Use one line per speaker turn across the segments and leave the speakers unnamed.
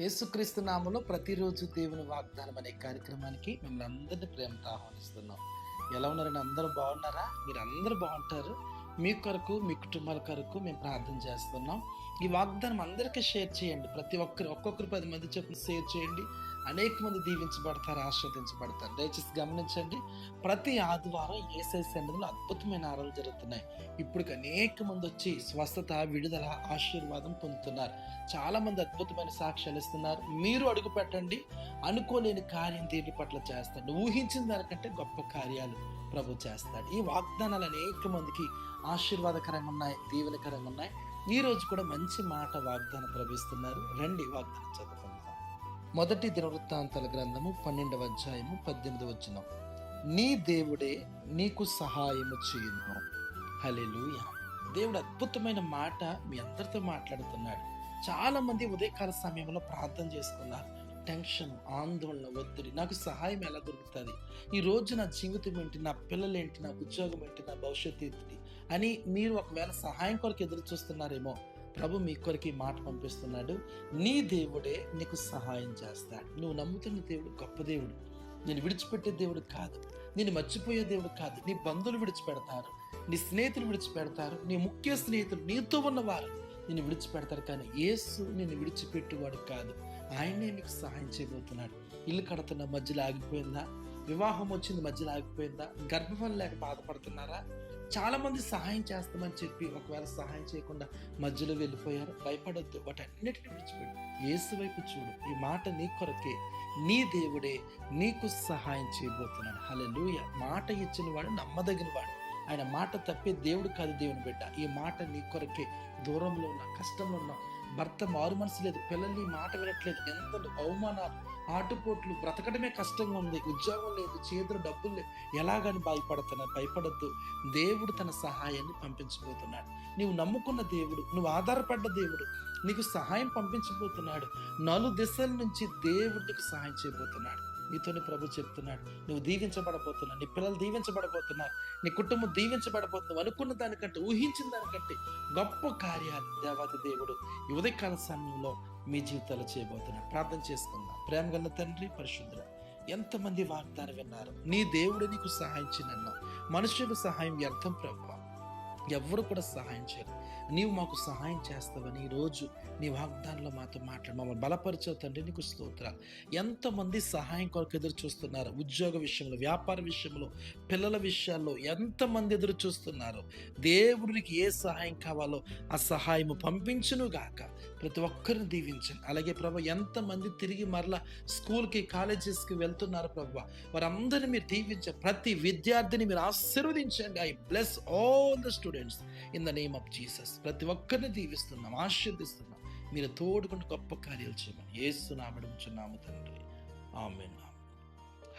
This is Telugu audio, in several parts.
యేసుక్రీస్తు నామంలో ప్రతిరోజు దేవుని వాగ్దానం అనే కార్యక్రమానికి మిమ్మల్ని అందరినీ ప్రేమతో ఆహ్వానిస్తున్నాం. ఎలా ఉన్నారని అందరూ బాగున్నారా? మీరు అందరూ బాగుంటారు. మీ కొరకు మీ కుటుంబాల కొరకు మేము ప్రార్థన చేస్తున్నాం. ఈ వాగ్దానం అందరికీ షేర్ చేయండి. ప్రతి ఒక్కరు ఒక్కొక్కరు పది మంది చొప్పున షేర్ చేయండి. అనేక మంది దీవించబడతారు ఆస్వాదించబడతారు దయచేసి గమనించండి ప్రతి ఆదివారం ఏసై సన్నిధిలో అద్భుతమైన ఆరాలు జరుగుతున్నాయి. ఇప్పుడు అనేక మంది వచ్చి స్వస్థత విడుదల ఆశీర్వాదం పొందుతున్నారు. చాలా మంది అద్భుతమైన సాక్ష్యాలు ఇస్తున్నారు. మీరు అడుగు పెట్టండి అనుకోలేని కార్యం దీని పట్ల చేస్తాడు. ఊహించిన దానికంటే గొప్ప కార్యాలు ప్రభు చేస్తాడు. ఈ వాగ్దానాలు అనేక మందికి ఆశీర్వాదకరంగా ఉన్నాయి దీవెనకరంగా ఉన్నాయి. ఈ రోజు కూడా మంచి మాట వాగ్దానం ప్రవేశిస్తున్నారు రండి వాగ్దానం చదువు మొదటి దినవృత్తాంతాల గ్రంథము పన్నెండవ అధ్యాయము పద్దెనిమిది వచ్చిన నీ దేవుడే నీకు సహాయము చేయును. హలెలుయ దేవుడు అద్భుతమైన మాట మీ అందరితో మాట్లాడుతున్నాడు. చాలా మంది ఉదయకాల సమయంలో ప్రార్థన చేసుకున్నారు. టెన్షన్ ఆందోళన ఒత్తిడి నాకు సహాయం ఎలా దొరుకుతుంది? ఈ రోజు నా జీవితం ఏంటి? నా పిల్లలు ఏంటి? నా ఉద్యోగం ఏంటి? నా భవిష్యత్తు ఏంటి? అని మీరు ఒకవేళ సహాయం కొరకు ఎదురు చూస్తున్నారేమో ప్రభు మీ కొరికి మాట పంపిస్తున్నాడు. నీ దేవుడే నీకు సహాయం చేస్తాడు. నువ్వు నమ్ముతున్న దేవుడు గొప్ప దేవుడు. నేను విడిచిపెట్టే దేవుడు కాదు. నేను మర్చిపోయే దేవుడు కాదు. నీ బంధువులు విడిచిపెడతారు. నీ స్నేహితులు విడిచిపెడతారు. నీ ముఖ్య స్నేహితులు నీతో ఉన్నవారు నేను విడిచిపెడతారు. కానీ యేసు నేను విడిచిపెట్టేవాడు కాదు. ఆయనే నీకు సహాయం చేయబోతున్నాడు. ఇల్లు కడుతున్న మధ్యలో ఆగిపోయిందా? వివాహం వచ్చింది మధ్యలో ఆగిపోయిందా? గర్భఫలం లేక బాధపడుతున్నారా? చాలా మంది సహాయం చేస్తామని చెప్పి ఒకవేళ సహాయం చేయకుండా మధ్యలో వెళ్ళిపోయారు భయపడొద్దు. వాటన్నిటిని విడిచిపెట్టు. ఏసు వైపు చూడు. ఈ మాట నీ కొరకే. నీ దేవుడే నీకు సహాయం చేయబోతున్నాడు. హల్లెలూయా. మాట ఇచ్చిన వాడు నమ్మదగిన వాడు ఆయన మాట తప్పే దేవుడు కాదు దేవుని బిడ్డ. ఈ మాట నీ కొరకే. దూరంలో ఉన్న కష్టంలో ఉన్న భర్త మారు మనసు లేదు పిల్లల్ని మాట వినట్లేదు. ఎంత అవమానాలు ఆటుపోట్లు బ్రతకడమే కష్టంగా ఉంది. ఉద్యోగం లేదు చేతులు డబ్బులు లేదు ఎలాగని భయపడుతున్నా భయపడద్దు. దేవుడు తన సహాయాన్ని పంపించబోతున్నాడు. నీవు నమ్ముకున్న దేవుడు నువ్వు ఆధారపడ్డ దేవుడు నీకు సహాయం పంపించబోతున్నాడు. నలు దిశల నుంచి దేవుడు నీకు సహాయం చేయబోతున్నాడు. నీతోనే ప్రభు చెప్తున్నాడు నువ్వు దీవించబడబోతున్నావు నీ పిల్లలు దీవించబడబోతున్నారు నీ కుటుంబం దీవించబడబోతున్నావు అనుకున్న దానికంటే ఊహించిన దానికంటే గొప్ప కార్యాలు దేవాది దేవుడు ఈ ఉదయకాల సమయంలో మీ జీవితాలు చేయబోతున్నాడు ప్రార్థన చేసుకుందాం. ప్రేమ గల తండ్రి పరిశుద్ధుడు ఎంతమంది వాగ్దానం విన్నారు? నీ దేవుడు నీకు సహాయం చేయనన్నావు మనుషులకు సహాయం వ్యర్థం ప్రభు. ఎవ్వరు కూడా సహాయం చేయరు. నీవు మాకు సహాయం చేస్తావని ఈరోజు నీ వాగ్దానంలో మాతో మాట్లాడు. మమ్మల్ని బలపరిచే తండ్రి నీకు స్తోత్రాలు. ఎంతమంది సహాయం కొరకు ఎదురు చూస్తున్నారు? ఉద్యోగ విషయంలో వ్యాపార విషయంలో పిల్లల విషయాల్లో ఎంతమంది ఎదురు చూస్తున్నారు? దేవుడికి ఏ సహాయం కావాలో ఆ సహాయము పంపించును గాక. ప్రతి ఒక్కరిని దీవించండి. అలాగే ప్రభు ఎంతమంది తిరిగి మరలా స్కూల్కి కాలేజెస్కి వెళ్తున్నారు ప్రభు? వారందరినీ మీరు దీవించండి. ప్రతి విద్యార్థిని మీరు ఆశీర్వదించండి. I bless all the students in the name of Jesus ప్రతి ఒక్కరిని దీవిస్తున్నాం ఆశీర్దిస్తున్నాం. మీరు తోడుకుంటూ గొప్ప కార్యాలు చేయమని ఏస్తున్నామడం చున్నాము తండ్రి. ఆమె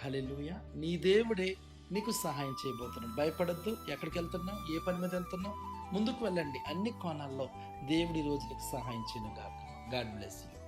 హలెలుయ నీ దేవుడే నీకు సహాయం చేయబోతున్నాడు. భయపడద్దు. ఎక్కడికి వెళ్తున్నావు? ఏ పని మీద వెళ్తున్నావు? ముందుకు వెళ్ళండి. అన్ని కోణాల్లో దేవుడి రోజు నీకు సహాయం చేయను గాక. God bless you.